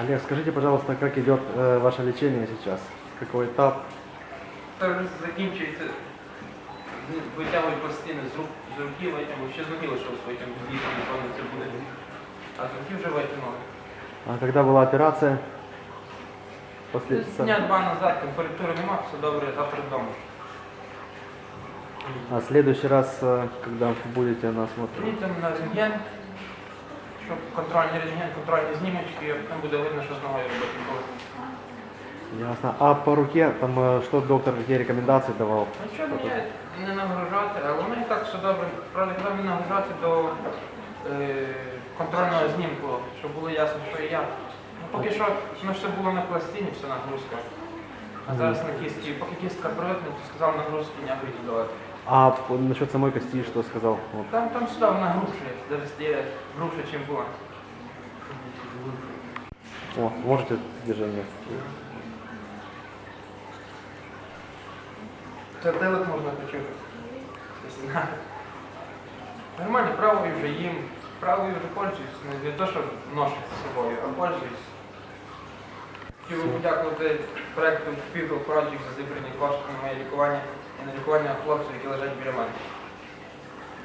Олег, скажите, пожалуйста, как идет э, ваше лечение сейчас? Какой этап? Це вже закінчується. з- Витягують пластини з рук, з руки витягують. Ще з ноги лишилось витягнути, дійсно, напевно, це буде. А з руки вже витягнули. А когда была операция? После... Десь Дня два назад температури нема, все добре, завтра вдома. А в следующий раз, э, когда будете на осмотре? Їдемо на рентген, щоб контрольний рентген, контрольні знімочки, там буде видно, що з ногою робити. Ясно. А по руке, там, э, что доктор, какие рекомендации давал? Нічого мені не нагружати, але воно і так все добре. Правда, казав не нагружати до е, контрольного знімку, щоб було ясно, що і як. Ну, поки що ну, все було на пластині, все нагрузка. А зараз на кістці. Поки кістка привикне, то сказав нагрузки ніякої давати. А п- насчет самой кости что сказал? Вот. Там, там сюди вона грубше, навіть стає грубше, ніж була. О, можете движение? Це телек можна почути. Якщо знати. Нормально, правою вже їм, правою вже пользуюсь. Не те, що ношу з собою, а пользуюсь. Хотів би подякувати проекту People Project за зібрані кошти на моє лікування і на лікування хлопців, які лежать біля мене.